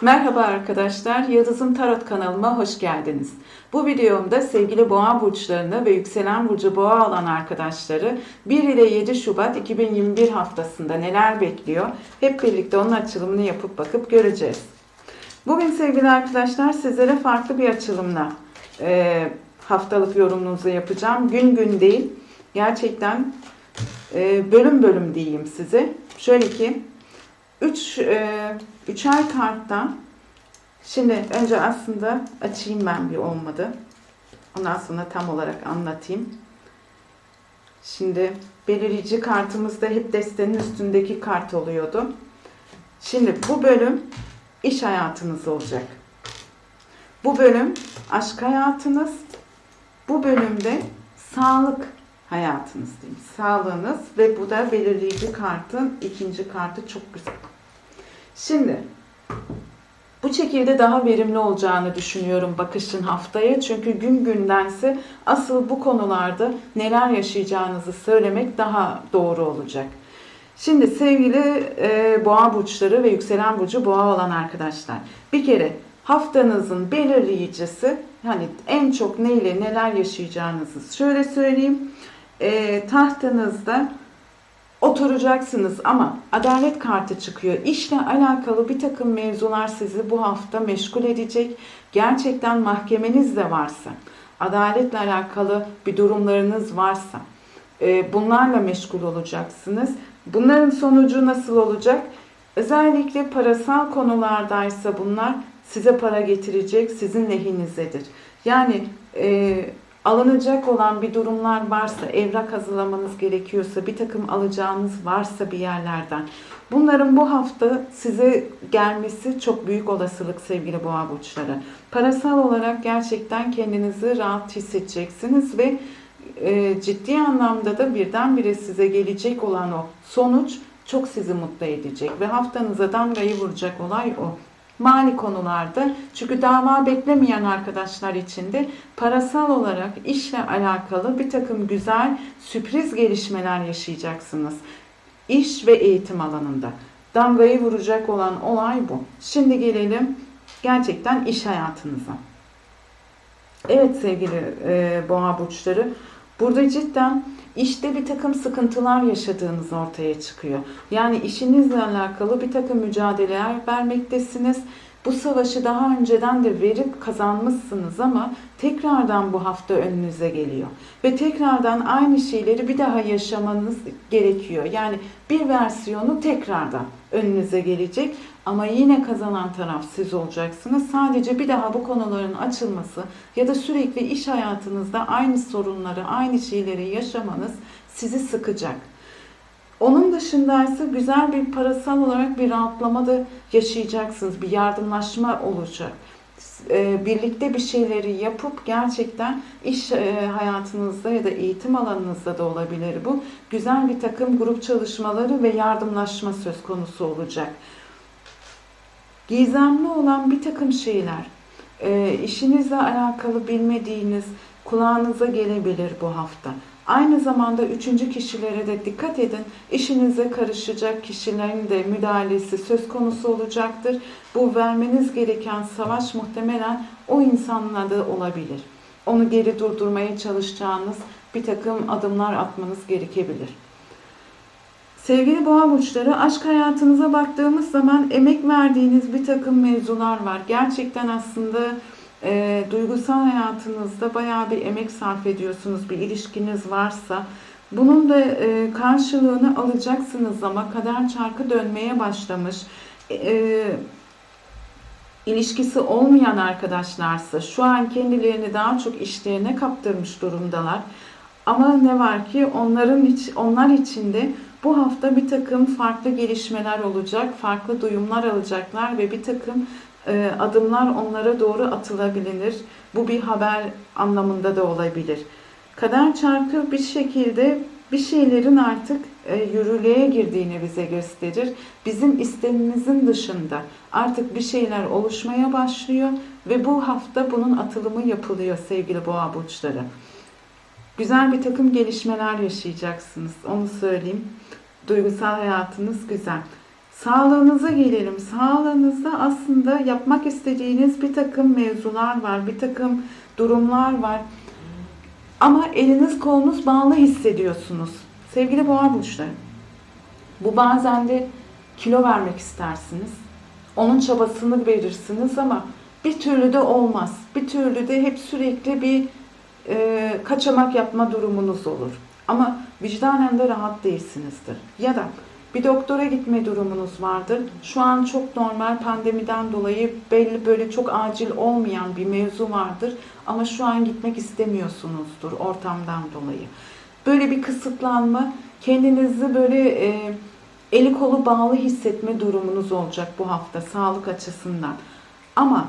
Merhaba arkadaşlar, Yıldız'ın Tarot kanalıma hoş geldiniz. Bu videomda sevgili boğa burçlarını ve yükselen burcu boğa olan arkadaşları 1 ile 7 Şubat 2021 haftasında neler bekliyor hep birlikte onun açılımını yapıp bakıp göreceğiz. Bugün sevgili arkadaşlar sizlere farklı bir açılımla e, haftalık yorumunuzu yapacağım. Gün gün değil, gerçekten e, bölüm bölüm diyeyim size. Şöyle ki 3 e, üçer karttan şimdi önce aslında açayım ben bir olmadı. Ondan sonra tam olarak anlatayım. Şimdi belirleyici kartımız da hep destenin üstündeki kart oluyordu. Şimdi bu bölüm iş hayatınız olacak. Bu bölüm aşk hayatınız. Bu bölümde sağlık hayatınız diyeyim. Sağlığınız ve bu da belirleyici kartın ikinci kartı çok güzel. Şimdi bu şekilde daha verimli olacağını düşünüyorum bakışın haftaya. Çünkü gün gündense asıl bu konularda neler yaşayacağınızı söylemek daha doğru olacak. Şimdi sevgili e, boğa burçları ve yükselen burcu boğa olan arkadaşlar. Bir kere haftanızın belirleyicisi hani en çok neyle neler yaşayacağınızı şöyle söyleyeyim. E, tahtınızda oturacaksınız ama adalet kartı çıkıyor. İşle alakalı bir takım mevzular sizi bu hafta meşgul edecek. Gerçekten mahkemeniz de varsa, adaletle alakalı bir durumlarınız varsa e, bunlarla meşgul olacaksınız. Bunların sonucu nasıl olacak? Özellikle parasal konulardaysa bunlar size para getirecek, sizin lehinizdedir. Yani e, alınacak olan bir durumlar varsa, evrak hazırlamanız gerekiyorsa, bir takım alacağınız varsa bir yerlerden. Bunların bu hafta size gelmesi çok büyük olasılık sevgili boğa burçları. Parasal olarak gerçekten kendinizi rahat hissedeceksiniz ve e, ciddi anlamda da birdenbire size gelecek olan o sonuç çok sizi mutlu edecek ve haftanıza damgayı vuracak olay o mali konularda. Çünkü dava beklemeyen arkadaşlar için de parasal olarak işle alakalı bir takım güzel sürpriz gelişmeler yaşayacaksınız. İş ve eğitim alanında. Damgayı vuracak olan olay bu. Şimdi gelelim gerçekten iş hayatınıza. Evet sevgili e, boğa burçları burada cidden işte bir takım sıkıntılar yaşadığınız ortaya çıkıyor. Yani işinizle alakalı bir takım mücadeleler vermektesiniz. Bu savaşı daha önceden de verip kazanmışsınız ama tekrardan bu hafta önünüze geliyor. Ve tekrardan aynı şeyleri bir daha yaşamanız gerekiyor. Yani bir versiyonu tekrardan önünüze gelecek ama yine kazanan taraf siz olacaksınız. Sadece bir daha bu konuların açılması ya da sürekli iş hayatınızda aynı sorunları, aynı şeyleri yaşamanız sizi sıkacak. Onun dışındaysa güzel bir parasal olarak bir rahatlama da yaşayacaksınız. Bir yardımlaşma olacak. E, Birlikte bir şeyleri yapıp gerçekten iş e, hayatınızda ya da eğitim alanınızda da olabilir bu. Güzel bir takım grup çalışmaları ve yardımlaşma söz konusu olacak. Gizemli olan bir takım şeyler, e, işinizle alakalı bilmediğiniz kulağınıza gelebilir bu hafta. Aynı zamanda üçüncü kişilere de dikkat edin. İşinize karışacak kişilerin de müdahalesi söz konusu olacaktır. Bu vermeniz gereken savaş muhtemelen o insanla da olabilir. Onu geri durdurmaya çalışacağınız bir takım adımlar atmanız gerekebilir. Sevgili boğa burçları aşk hayatınıza baktığımız zaman emek verdiğiniz bir takım mevzular var. Gerçekten aslında e, duygusal hayatınızda bayağı bir emek sarf ediyorsunuz. Bir ilişkiniz varsa bunun da e, karşılığını alacaksınız ama kader çarkı dönmeye başlamış. E, ilişkisi olmayan arkadaşlarsa şu an kendilerini daha çok işlerine kaptırmış durumdalar. Ama ne var ki onların iç, onlar içinde bu hafta bir takım farklı gelişmeler olacak, farklı duyumlar alacaklar ve bir takım e, adımlar onlara doğru atılabilir. Bu bir haber anlamında da olabilir. Kader çarkı bir şekilde bir şeylerin artık e, yürürlüğe girdiğini bize gösterir. Bizim istemimizin dışında artık bir şeyler oluşmaya başlıyor ve bu hafta bunun atılımı yapılıyor sevgili boğa burçları. Güzel bir takım gelişmeler yaşayacaksınız. Onu söyleyeyim. Duygusal hayatınız güzel. Sağlığınıza gelelim. Sağlığınızda aslında yapmak istediğiniz bir takım mevzular var, bir takım durumlar var. Ama eliniz kolunuz bağlı hissediyorsunuz. Sevgili boğa burçları. Bu bazen de kilo vermek istersiniz. Onun çabasını verirsiniz ama bir türlü de olmaz. Bir türlü de hep sürekli bir e, kaçamak yapma durumunuz olur. Ama vicdanen de rahat değilsinizdir. Ya da bir doktora gitme durumunuz vardır. Şu an çok normal pandemiden dolayı belli böyle çok acil olmayan bir mevzu vardır. Ama şu an gitmek istemiyorsunuzdur ortamdan dolayı. Böyle bir kısıtlanma, kendinizi böyle e, eli kolu bağlı hissetme durumunuz olacak bu hafta sağlık açısından. Ama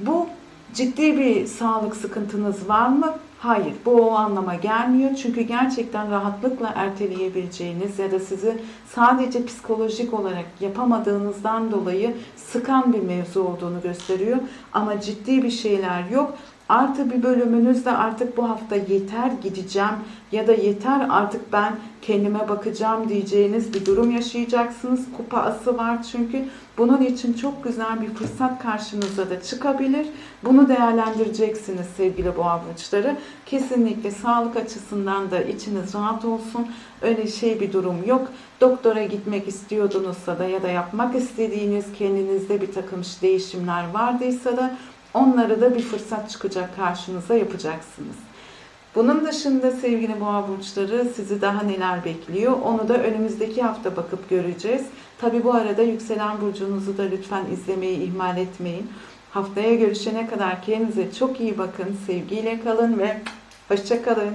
bu ciddi bir sağlık sıkıntınız var mı? Hayır, bu o anlama gelmiyor. Çünkü gerçekten rahatlıkla erteleyebileceğiniz ya da sizi sadece psikolojik olarak yapamadığınızdan dolayı sıkan bir mevzu olduğunu gösteriyor. Ama ciddi bir şeyler yok. Artı bir bölümünüzde artık bu hafta yeter gideceğim ya da yeter artık ben kendime bakacağım diyeceğiniz bir durum yaşayacaksınız. Kupa ası var çünkü. Bunun için çok güzel bir fırsat karşınıza da çıkabilir. Bunu değerlendireceksiniz sevgili boğa burçları. Kesinlikle sağlık açısından da içiniz rahat olsun. Öyle şey bir durum yok. Doktora gitmek istiyordunuzsa da ya da yapmak istediğiniz kendinizde bir takım değişimler vardıysa da onları da bir fırsat çıkacak karşınıza yapacaksınız. Bunun dışında sevgili boğa burçları sizi daha neler bekliyor onu da önümüzdeki hafta bakıp göreceğiz. Tabi bu arada yükselen burcunuzu da lütfen izlemeyi ihmal etmeyin. Haftaya görüşene kadar kendinize çok iyi bakın, sevgiyle kalın ve hoşça kalın.